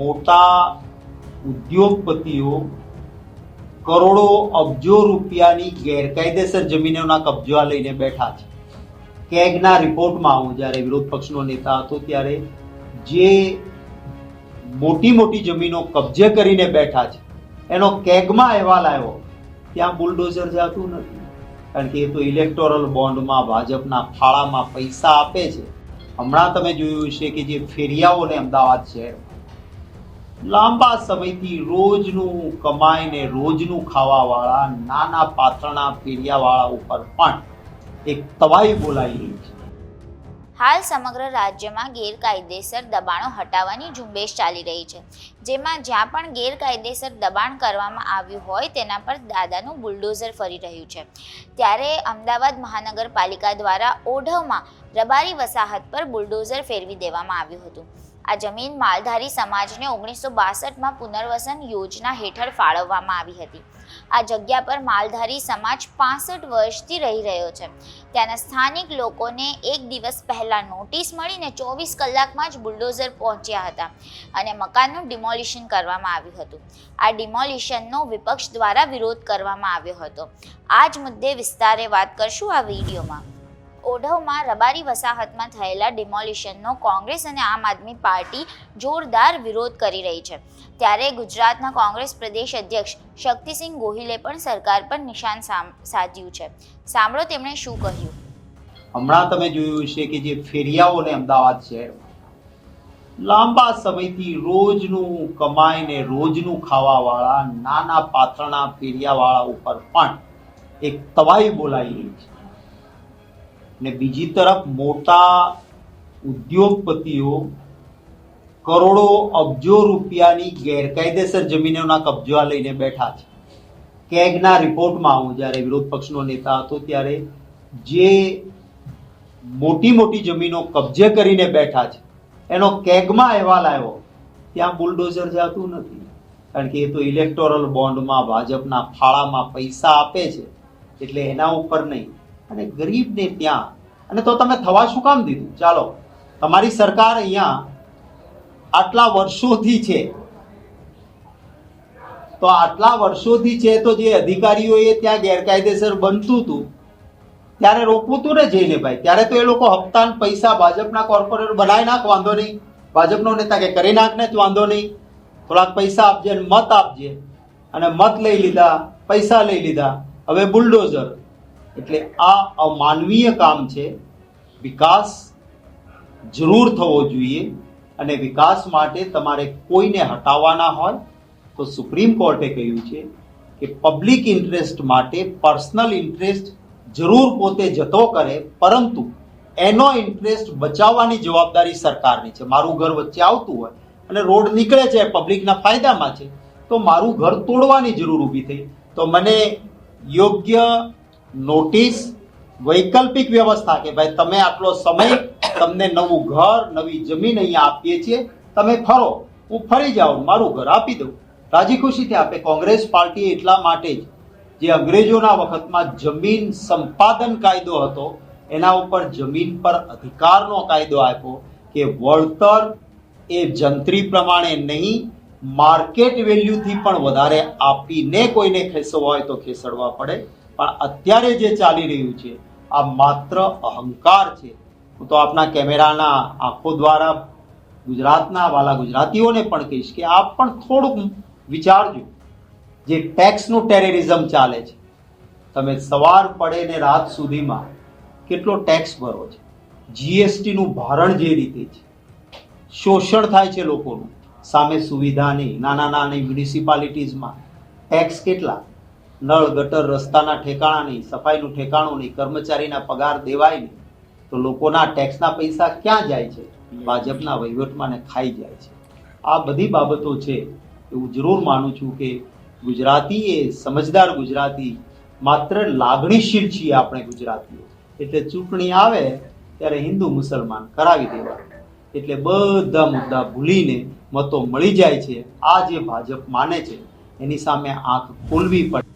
મોટા ઉદ્યોગપતિઓ કરોડો અબજો રૂપિયાની ગેરકાયદેસર જમીનોના કબજા લઈને બેઠા છે. કેગના રિપોર્ટમાં હું જ્યારે વિરોધ પક્ષનો નેતા હતો ત્યારે જે મોટી મોટી જમીનો કબજે કરીને બેઠા છે, એનો કેગમાં અહેવાલ આવ્યો, ત્યાં બુલડોઝર જાતું નથી. કારણ કે એ તો ઇલેક્ટોરલ બોન્ડમાં, ભાજપના ફાળામાં પૈસા આપે છે. હમણાં તમે જોયું છે કે જે ફેરિયાઓને અમદાવાદ શહેર લાંબા સમયથી રોજનું કમાઈને રોજનું ખાવાવાળા નાના પાત્રણા ફેરિયાવાળા ઉપર પણ એક તવાઈ બોલાઈ રહી છે. હાલ સમગ્ર રાજ્યમાં ગેરકાયદેસર દબાણો હટાવવાની ઝુંબેશ ચાલી રહી છે. જેમાં જ્યાં પણ ગેરકાયદેસર દબાણ કરવામાં આવ્યું હોય તેના પર દાદાનું બુલડોઝર ફરી રહ્યું છે. ત્યારે અમદાવાદ મહાનગરપાલિકા દ્વારા ઓઢવમાં રબારી વસાહત પર બુલડોઝર ફેરવી દેવામાં આવ્યું હતું. આ જમીન માલધારી સમાજને ઓગણીસો બાસઠમાં પુનર્વસન યોજના હેઠળ ફાળવવામાં આવી હતી. આ જગ્યા પર માલધારી સમાજ પાસઠ વર્ષથી રહી રહ્યો છે. ત્યાંના સ્થાનિક લોકોને એક દિવસ પહેલા નોટિસ મળીને ચોવીસ કલાકમાં જ બુલડોઝર પહોંચ્યા હતા અને મકાનનું ડિમોલિશન કરવામાં આવ્યું હતું. આ ડિમોલિશનનો વિપક્ષ દ્વારા વિરોધ કરવામાં આવ્યો હતો. આ જ મુદ્દે વિસ્તારે વાત કરશું આ વિડીયોમાં. ઓઢવમાં રબારી વસાહતમાં થયેલા ડિમોલિશનનો કોંગ્રેસ અને આમ આદમી પાર્ટી જોરદાર વિરોધ કરી રહી છે. ત્યારે ગુજરાતના કોંગ્રેસ પ્રદેશ અધ્યક્ષ શક્તિસિંહ ગોહિલે પણ સરકાર પર નિશાન સાધ્યું છે. સાંભળો તેમણે શું કહ્યું. હમણાં તમે જોયું છે કે જે ફેરિયાઓને અમદાવાદ છે લાંબા સમયથી રોજનું કમાઈને રોજનું ખાવાવાળા નાના પાત્રણા ફેરિયાવાળા ઉપર પણ એક તવાઈ બોલાઈ રહી છે. ને બીજી તરફ મોટા ઉદ્યોગપતિઓ કરોડો અબજો રૂપિયાની ગેરકાયદેસર જમીનોના કબજા લઈને બેઠા છે. કેગના રિપોર્ટમાં હું જ્યારે વિરોધ પક્ષનો નેતા હતો ત્યારે જે મોટી મોટી જમીનો કબજે કરીને બેઠા છે, એનો કેગમાં અહેવાલ આવ્યો, ત્યાં બુલડોઝર જાતું નથી. કારણ કે એ તો ઇલેક્ટોરલ બોન્ડમાં, ભાજપના ફાળામાં પૈસા આપે છે, એટલે એના ઉપર નહીં. અને ગરીબને ત્યાં. અને તો તમે થવા શું કામ દીધું? ચાલો, તમારી સરકાર અહીંયા આટલા વર્ષોથી છે. તો આટલા વર્ષોથી છે તો જે અધિકારીઓએ ત્યાં ગેરકાયદેસર બનતું હતું, ત્યારે રોકવું હતું ને જઈને ભાઈ? ત્યારે તો એ લોકો હપ્તા પૈસા ભાજપના કોર્પોરેટર બનાવી નાખ, વાંધો નહીં. ભાજપનો નેતા કે કરી નાખ ને જ વાંધો નહીં. થોડાક પૈસા આપજે અને મત આપજે. અને મત લઈ લીધા, પૈસા લઈ લીધા. હવે બુલડોઝર. એટલે આ અમાનવીય કામ છે. વિકાસ જરૂર થવો જોઈએ અને વિકાસ માટે તમારે કોઈને હટાવવાના હોય તો સુપ્રીમ કોર્ટે કહ્યું છે કે પબ્લિક ઇન્ટરેસ્ટ માટે પર્સનલ ઇન્ટરેસ્ટ જરૂર પોતે જતો કરે, પરંતુ એનો ઇન્ટરેસ્ટ બચાવવાની જવાબદારી સરકારની છે. મારું ઘર વચ્ચે આવતું હોય અને રોડ નીકળે છે, પબ્લિકના ફાયદામાં છે, તો મારું ઘર તોડવાની જરૂર ઊભી થઈ. તો મને યોગ્ય નોટિસ, વૈકલ્પિક વ્યવસ્થા કે ભાઈ તમે આટલો સમય તમને નવું ઘર, નવી જમીન અહીંયા આપીએ છીએ, તમે ફરો, હું ફરી જાઉં, મારું ઘર આપી દઉં. રાજી ખુશીથી આપે, કોંગ્રેસ પાર્ટી એટલા માટે જ, જે અંગ્રેજોના વખતમાં જમીન સંપાદન કાયદો હતો, એના ઉપર જમીન પર અધિકારનો કાયદો આપ્યો કે વળતર એ જંત્રી પ્રમાણે નહીં, માર્કેટ વેલ્યુથી પણ વધારે આપીને કોઈને ખેસવવા હોય તો ખેસડવા પડે. પણ અત્યારે જે ચાલી રહ્યું છે, આ માત્ર અહંકાર છે. હું તો આપના કેમેરાના આંખો દ્વારા ગુજરાતના, વાલા ગુજરાતીઓને પણ કહીશ કે આપ પણ થોડુંક વિચારજો. જે ટેક્સનું ટેરરિઝમ ચાલે છે, તમે સવાર પડે ને રાત સુધીમાં કેટલો ટેક્સ ભરો છે? જીએસટીનું ભારણ જે રીતે છે, શોષણ થાય છે લોકોનું. સામે સુવિધાની નાના નાની મ્યુનિસિપાલિટીઝમાં ટેક્સ કેટલા? નળ, ગટર, રસ્તાના ઠેકાણા નહીં સફાઈનું ઠેકાણું નહીં કર્મચારીના પગાર દેવાય નહીં તો લોકોના ટેક્સના પૈસા ક્યાં જાય છે? ભાજપના વહીવટમાં ને ખાઈ જાય છે. આ બધી બાબતો છે હું જરૂર માનું છું કે ગુજરાતી એ સમજદાર ગુજરાતી, માત્ર લાગણીશીલ છીએ આપણે ગુજરાતીઓ. એટલે ચૂંટણી આવે ત્યારે હિન્દુ મુસલમાન કરાવી દેવા એટલે બધા મુદ્દા ભૂલીને મતો મળી જાય છે. આ જે ભાજપ માને છે, એની સામે આંખ ખોલવી પડે.